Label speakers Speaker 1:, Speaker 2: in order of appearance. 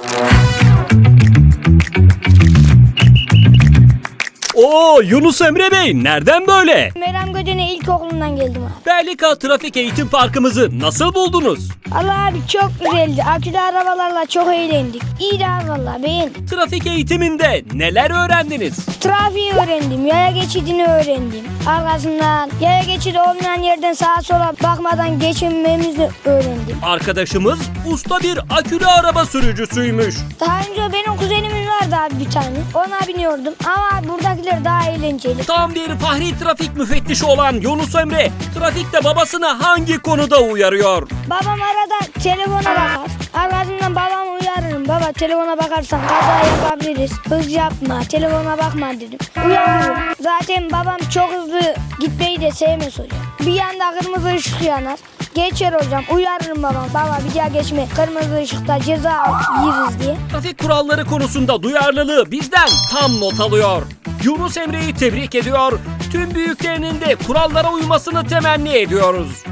Speaker 1: Thank you. Oo Yunus Emre Bey nereden böyle?
Speaker 2: Meram Gödene İlkokulu'ndan geldim abi.
Speaker 1: Berlika Trafik Eğitim Parkımızı nasıl buldunuz?
Speaker 2: Allah abi çok güzeldi. Akülü arabalarla çok eğlendik. İyiydi abi valla beğendim.
Speaker 1: Trafik eğitiminde neler öğrendiniz?
Speaker 2: Trafiği öğrendim. Yaya geçidini öğrendim. Arkasından yaya geçidi olmayan yerden sağa sola bakmadan geçinmemizi öğrendim.
Speaker 1: Arkadaşımız usta bir akülü araba sürücüsüymüş.
Speaker 2: Daha önce benim abi bir tane. Ona biniyordum ama buradakiler daha eğlenceli.
Speaker 1: Tam bir fahri trafik müfettişi olan Yunus Emre, trafikte babasını hangi konuda uyarıyor?
Speaker 2: Babam arada telefona bakar. Arkasından babamı uyarırım. Baba telefona bakarsan kaza yapabiliriz. Hız yapma, telefona bakma dedim. Uyanıyorum. Zaten babam çok hızlı gitmeyi de sevmez hocam. Bir yanda kırmızı ışık yanar. Geçer hocam. Uyarırım babam. Baba bir daha geçme. Kırmızı ışıkta ceza yeriz diye.
Speaker 1: Trafik kuralları konusunda duyarlılığı bizden tam not alıyor. Yunus Emre'yi tebrik ediyor. Tüm büyüklerinin de kurallara uymasını temenni ediyoruz.